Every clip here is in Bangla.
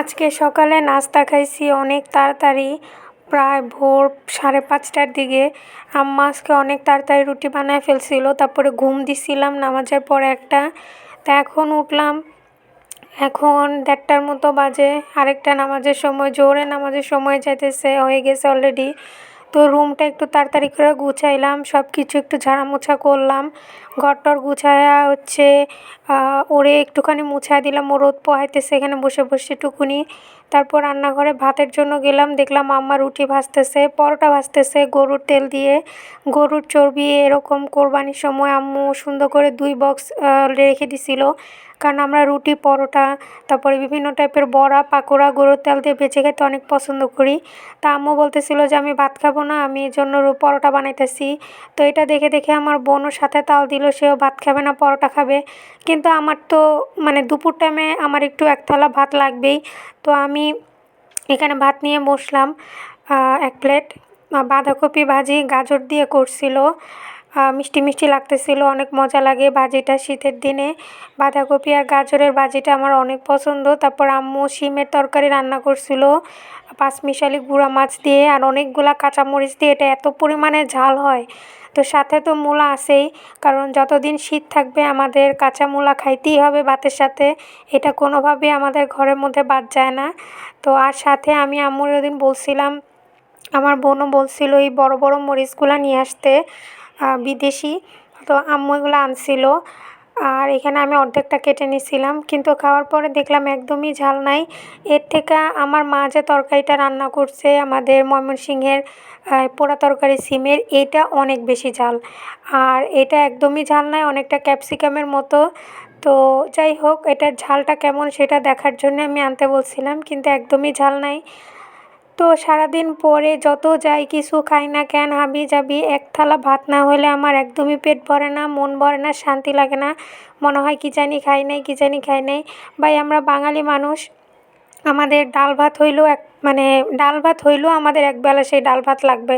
আজকে সকালে নাস্তা খাইছি অনেক তাড়াতাড়ি, প্রায় ভোর সাড়ে পাঁচটার দিকে। আম্মা আজকে অনেক তাড়াতাড়ি রুটি বানায় ফেলছিল, তারপরে ঘুম দিছিলাম, নামাজের পর একটা। তা এখন উঠলাম, এখন দেড়টার মতো বাজে, আরেকটা নামাজের সময়, জোরে নামাজের সময় যাইতেছে, হয়ে গেছে অলরেডি তো রুমটা একটু তাড়াতাড়ি করে গুছাইলাম সব কিছু একটু ঝাড়া মোছা করলাম। টর গুছায়া হচ্ছে ওরে একটুখানি মুছায় দিলাম, ও রোদ পোহাইতেছে, এখানে বসে বসে টুকুনি। তারপর রান্নাঘরে ভাতের জন্য গেলাম, দেখলাম আম্মা রুটি ভাজতেছে, পরোটা ভাজতেছে, গরুর তেল দিয়ে। গরুর চর্বি এরকম কোরবানির সময় আম্মু সুন্দর করে দুই বক্স রেখে দিছিল। কারণ আমরা রুটি, পরোটা, তারপরে বিভিন্ন টাইপের বড়া, পাকোড়া, গরুর তেল দিয়ে বেঁচে খেতে অনেক পছন্দ করি। তা আম্মু বলতেছিল যে, আমি ভাত খাব না, আমি এই জন্য পরোটা বানাইতেছি। তো এটা দেখে দেখে আমার বোনও সাথে তাল দিল, সেও ভাত খাবে না, পরোটা খাবে। কিন্তু আমার তো মানে দুপুর টাইমে আমার একটু এক থালা ভাত লাগবেই। তো আমি এখানে ভাত নিয়ে বসলাম এক প্লেট বাঁধাকপি ভাজি, গাজর দিয়ে করছিল। মিষ্টি মিষ্টি লাগতেছিল, অনেক মজা লাগে ভাজিটা শীতের দিনে। বাঁধাকপি আর গাজরের ভাজিটা আমার অনেক পছন্দ। তারপর আম্মু শিমের তরকারি রান্না করছিল, পাঁচমিশালি গুঁড়া মাছ দিয়ে আর অনেকগুলা কাঁচামরিচ দিয়ে। এটা এত পরিমাণে ঝাল হয়। তো সাথে তো মূলা আছেই, কারণ যতদিন শীত থাকবে আমাদের কাঁচা মূলা খাইতেই হবে ভাতের সাথে। এটা কোনোভাবেই আমাদের ঘরের মধ্যে বাদ যায় না। তো আর সাথে আমি আম্মুর ওদিন বলছিলাম, আমার বোনও বলছিল এই বড় বড় মরিচগুলো নিয়ে আসতে। বিদেশি। তো আম্মু এগুলো আনছিল। আর এখানে আমি অর্ধেকটা কেটে নিছিলাম। কিন্তু খাওয়ার পরে দেখলাম একদমই ঝাল নাই। এর থেকে আমার মা যে তরকারিটা রান্না করছে, আমাদের ময়মনসিংহের পোড়া তরকারি সিমের, এটা অনেক বেশি ঝাল। আর এটা একদমই ঝাল নাই, অনেকটা ক্যাপসিকামের মতো। তো যাই হোক, এটার ঝালটা কেমন সেটা দেখার জন্য আমি আনতে বলছিলাম, কিন্তু একদমই ঝাল নাই। তো সারাদিন পরে যত যাই কিছু খাই না কেন, হাবি যাবি এক থালা ভাত না হলে আমার একদমই পেট ভরে না, মন ভরে না, শান্তি লাগে না। মনে হয় কী জানি খাই নাই, কী জানি খাই নাই। ভাই, আমরা বাঙালি মানুষ আমাদের ডাল ভাত হইলেও এক মানে ডাল ভাত হইলেও আমাদের একবেলা সেই ডাল ভাত লাগবে।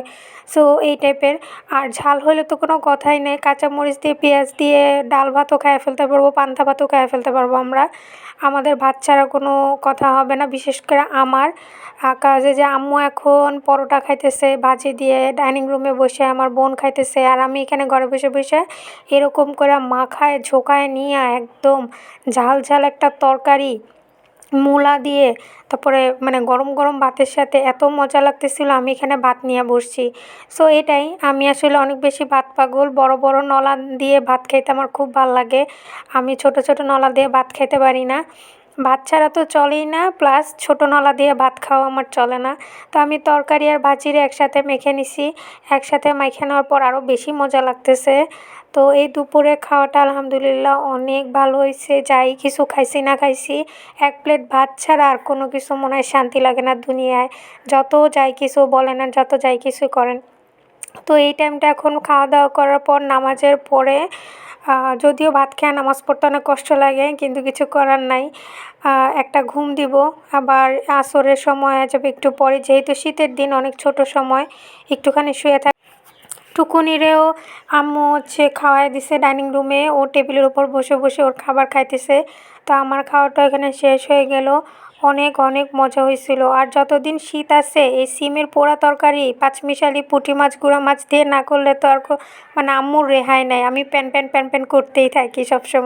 সো এই টাইপের আর ঝাল হলে তো কোনো কথাই নেই। কাঁচামরিচ দিয়ে, পেঁয়াজ দিয়ে ডাল ভাতও খাইয়ে ফেলতে পারব, পান্তা ভাতও খাইয়ে ফেলতে পারব আমরা। আমাদের ভাত ছাড়া কোনো কথা হবে না। বিশেষ করে আমার কাজে যে আম্মু এখন পরোটা খাইতেছে, ভাজি দিয়ে ডাইনিং রুমে বসে আমার বোন খাইতেছে, আর আমি এখানে ঘরে বসে বসে এরকম করে মাখায়, ঝোঁকায় নিয়ে একদম ঝাল ঝাল একটা তরকারি মূলা দিয়ে তারপরে মানে গরম গরম ভাতের সাথে এত মজা লাগতেছিল, আমি এখানে ভাত নিয়ে বসছি। সো এটাই। আমি আসলে অনেক বেশি ভাত পাগল। বড় বড় নলা দিয়ে ভাত খাইতে আমার খুব ভালো লাগে। আমি ছোট ছোট নলা দিয়ে ভাত খেতে পারি না। ভাত ছাড়া তো চলেই না প্লাস ছোটো নলা দিয়ে ভাত খাওয়া আমার চলে না। তো আমি তরকারি আর ভাজির একসাথে মেখে নিছি। একসাথে মেখে নেওয়ার পর আরও বেশি মজা লাগতেছে। তো এই দুপুরে খাওয়াটা আলহামদুলিল্লাহ অনেক ভালো হয়েছে। যাই কিছু খাইছি না খাইছি, এক প্লেট ভাত ছাড়া আর কোনো কিছু মনে হয় শান্তি লাগে না দুনিয়ায়। যত যাই কিছু বলেন আর যত যাই কিছু করেন। তো এই টাইমটা এখন খাওয়া দাওয়া করার পর নামাজের পরে যদিও ভাত খেয়ে নামাজ পড়তে অনেক কষ্ট লাগে, কিন্তু কিছু করার নাই। একটা ঘুম দিব। আবার আসরের সময় যাবে একটু পরে, যেহেতু শীতের দিন, অনেক ছোট সময়, একটুখানি শুয়ে থাক টুকুনিরেও আম্মু হচ্ছে খাওয়াই দিছে ডাইনিং রুমে। ও টেবিলের ওপর বসে বসে ওর খাবার খাইতেছে। তো আমার খাওয়াটা এখানে শেষ হয়ে গেল। অনেক অনেক মজা হয়েছিল। আর যতদিন শীত আছে, এই সিমের পোড়া তরকারি, পাঁচমিশালি পুঁটি মাছ, গুঁড়া মাছ দিয়ে না করলে তো আর মানে আম্মুর রেহাই নাই। আমি প্যান প্যান প্যান প্যান করতেই থাকি সবসময়।